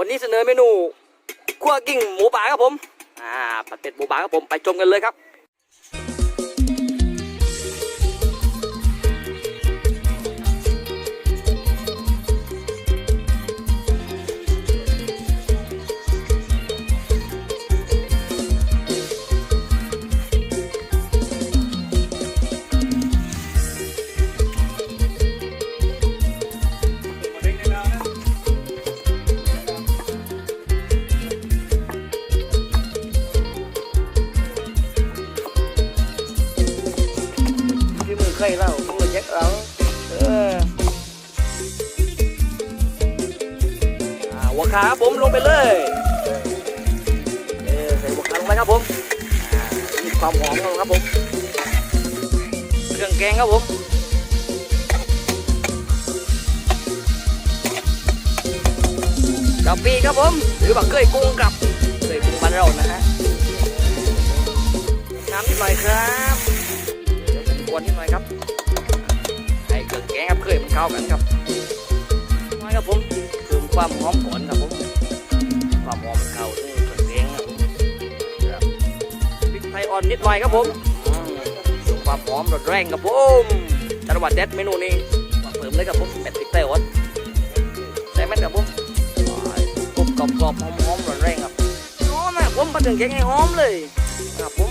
วันนี้เสนอเมนูคั่วกิ้งหมูป่าครับผม อ่าปัดเป็ดหมูป่าครับผม ไปชมกันเลยครับ ที่มือเคยเล่ามือแจ็คเราเอออาหัวขาผมลงไปเลยเออใส่หัวขาลงไปครับผมมีความหอมครับผมเครื่องแกงครับผมกะปิครับผมหรือบักเกยกุ้งกับเกยกุ้งบ้านเรานะฮะน้ำนิดหน่อยครับ วนนิดหน่อยครับให้เครื่องแกงครับเคยมันเข้ากันครับน้อยครับผมเพิ่มความหอมก่อนครับผมความหอมมันเข้าซึ่งเครื่องแกงครับผมพริกไทยอ่อนนิดหน่อยครับผมเพิ่มความหอมรสแรงครับผมจังหวัดเด็ดเมนูนี้มาเพิ่มเลยครับผมเม็ดพริกไทยอ่อนใส่เม็ดครับผมกรุบกรอบกรอบหอมหอมรสแรงครับหอมนะครับผมมาถึงแกงให้หอมเลยครับผม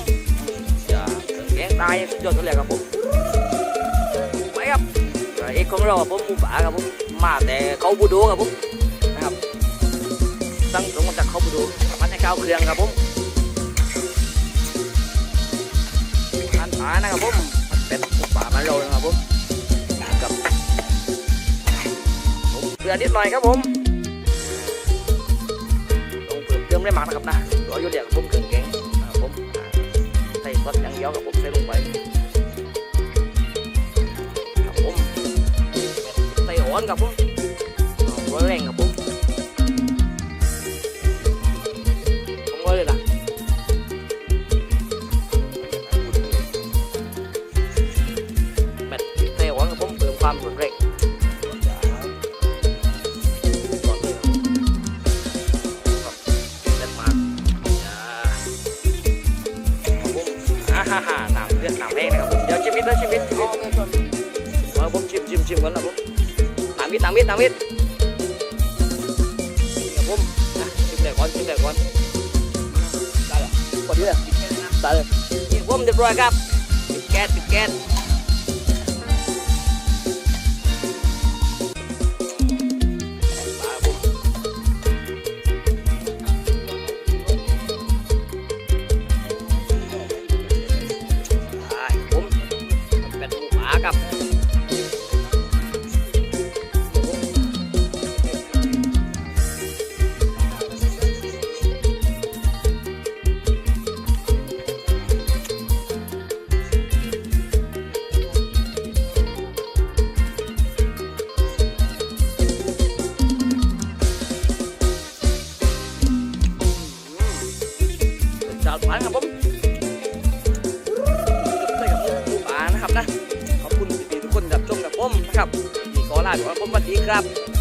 แกงตายสุดยอดเลยครับผม ของเราครับผมหมูป่าครับผมมาแต่เขาบูดูครับผมนะครับตั้งตรงมาจากเขาบูดูมันให้ข้าวเครื่องครับผมทานป่านะครับผมเป็นหมูป่ามันเรานะครับผมกับผมเกลือนิดหน่อยครับผมลงเพิ่มเติมได้มากนะครับนะรออยู่เดี๋ยวครับผมเครื่องแกงครับผมใส่ซอสอย่างเดียวครับผมใส่ ไตอ่อนครับผมหัวแรงครับผมผมก็เลยล่ะแมทไตอ่อนครับผมเพิ่มความรุนแรงก่อนเลยครับเด็ดมากอ่าครับผมอ่าฮ่าฮ่าน้ำเลือดน้ำแรงนะครับผมเดี๋ยวชิมนิดนะชิมนิดชิมนิดมาผมชิมชิมชิมก่อนนะผมตามมิดตามมิดตามมิดนี่ครับผมอะชิมเลยก่อนชิมเลยก่อนได้แล้วพอดีเลยได้เลยนี่ผมเรียบร้อยครับปิดแก๊สปิดแก๊สครับ นะ ขอบคุณพี่ๆทุกคนที่รับชมกับผมนะครับที่ขอลาไปก่อนผมสวัสดีครับ